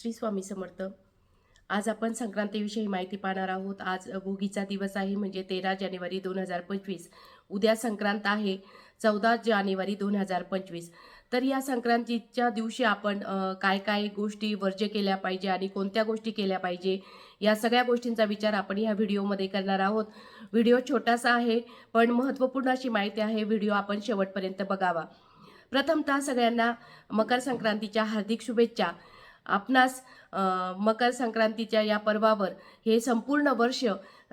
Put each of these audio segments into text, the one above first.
श्री स्वामी समर्थ. आज आपण संक्रांतीविषयी माहिती पाहणार आहोत. आज भोगीचा दिवस आहे म्हणजे तेरा जानेवारी दोन हजार पंचवीस. उद्या संक्रांत आहे चौदा जानेवारी दोन हजार पंचवीस. तर या संक्रांतीच्या दिवशी आपण काय काय गोष्टी वर्ज्य केल्या पाहिजे आणि कोणत्या गोष्टी केल्या पाहिजे या सगळ्या गोष्टींचा विचार आपण ह्या व्हिडिओमध्ये करणार आहोत. व्हिडिओ छोटासा आहे पण महत्त्वपूर्ण अशी माहिती आहे व्हिडिओ आपण शेवटपर्यंत बघावा. प्रथमतः सगळ्यांना मकर संक्रांतीच्या हार्दिक शुभेच्छा. आपणास मकर संक्रांतीच्या या पर्वावर हे संपूर्ण वर्ष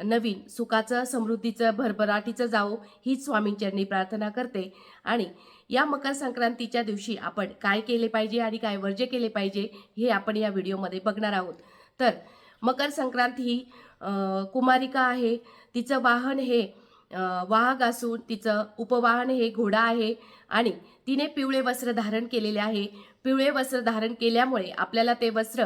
नवीन सुखाचं समृद्धीचं भरभराटीचं जावो हीच स्वामींचरणी प्रार्थना करते. आणि या मकर संक्रांतीच्या दिवशी आपण काय केले पाहिजे आणि काय वर्ज्य केले पाहिजे हे आपण या व्हिडिओमध्ये बघणार आहोत. तर मकर संक्रांत ही कुमारिका आहे. तिचं वाहन हे अ, असून तिचं उपवाहन हे घोडा आहे आणि तिने पिवळे वस्त्र धारण केलेले आहे. पिवळे वस्त्र धारण केल्यामुळे आपल्याला ते वस्त्र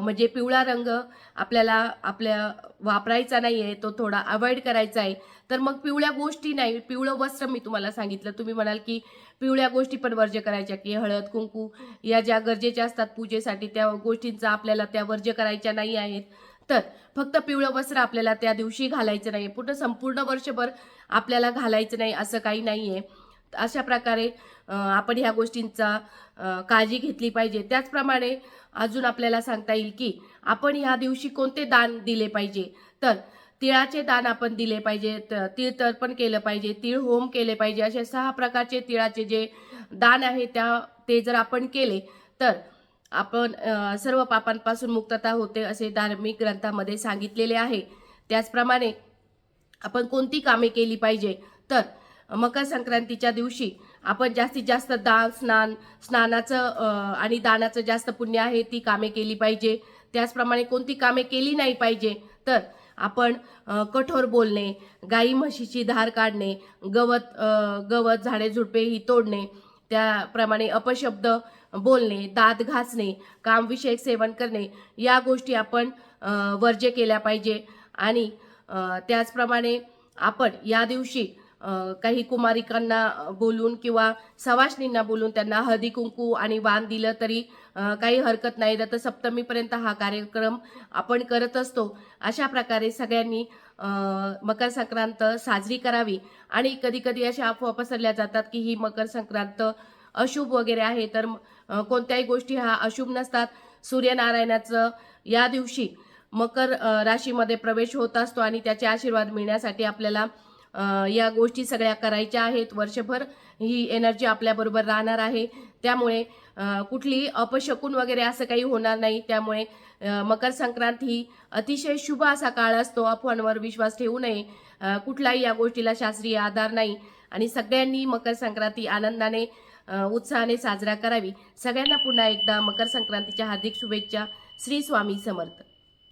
म्हणजे पिवळा रंग आपल्याला आपल्या वापरायचा नाही आहे तो थोडा अवॉइड करायचा आहे. तर मग पिवळ्या गोष्टी नाही पिवळं वस्त्र मी तुम्हाला सांगितलं. तुम्ही म्हणाल की पिवळ्या गोष्टी पण वर्ज्य करायच्या की हळद कुंकू या ज्या गरजेच्या असतात पूजेसाठी त्या गोष्टींचा आपल्याला त्या वर्ज्य करायच्या नाही आहेत. तर फक्त पिवळं वस्त्र आपल्याला त्या दिवशी घालायचं नाही पूर्ण संपूर्ण वर्षभर आपल्याला घालायचं नाही असं काही नाही आहे अशा प्रकारे आपण ह्या गोष्टींचा काळजी घेतली पाहिजे. त्याचप्रमाणे अजून आपल्याला सांगता येईल की आपण ह्या दिवशी कोणते दान दिले पाहिजे? तर तिळाचे दान आपण दिले पाहिजे त- तीळ तर्पण केलं पाहिजे तीळ होम केले पाहिजे असे सहा प्रकारचे तिळाचे जे दान आहे त्या ते जर आपण केले तर आपण सर्व पापांपासून मुक्तता होते असे धार्मिक ग्रंथामध्ये सांगितलेले आहे. त्याचप्रमाणे आपण कोणती कामे केली पाहिजे? तर मकर संक्रांतीच्या दिवशी आपण जास्तीत जास्त दान स्नान स्नानाचं आणि दानाचं जास्त पुण्य आहे ती कामे केली पाहिजे. त्याचप्रमाणे कोणती कामे केली नाही पाहिजे? तर आपण कठोर बोलणे गाई म्हशीची धार काढणे गवत गवत झाडे झुडपे ही तोडणे त्याप्रमाणे अपशब्द बोलणे दात घासणे कामविषयक सेवन करणे या गोष्टी आपण वर्जे केल्या पाहिजे. आणि त्याचप्रमाणे आपण या दिवशी काही कुमारिकांना बोलून किंवा सवाशणींना बोलून त्यांना हळदी कुंकू आणि वाण दिलं तरी काही हरकत नाही. रथसप्तमीपर्यंत हा कार्यक्रम आपण करत असतो. अशा प्रकारे सगळ्यांनी मकर संक्रांत साजरी करावी. आणि कधी कधी अशा अफवा पसरल्या जातात की ही मकर संक्रांत अशुभ वगैरे आहे तर कोणत्याही गोष्टी हा अशुभ नसतात. सूर्यनारायणाचं या दिवशी मकर राशीमध्ये प्रवेश होत असतो आणि त्याचे आशीर्वाद मिळण्यासाठी आपल्याला या गोष्टी सगळ्या करायच्या आहेत. वर्षभर ही एनर्जी आपल्याबरोबर राहणार आहे. त्यामुळे कुठली कुठलीही अपशकून वगैरे असं काही होणार नाही. त्यामुळे मकर संक्रांत ही अतिशय शुभ असा काळ असतो. अफवांवर विश्वास ठेवू नये. कुठलाही या गोष्टीला शास्त्रीय आधार नाही. आणि सगळ्यांनी मकर संक्रांती आनंदाने उत्साहाने साजरा करावी. सगळ्यांना पुन्हा एकदा मकर संक्रांतीच्या हार्दिक शुभेच्छा. श्री स्वामी समर्थ.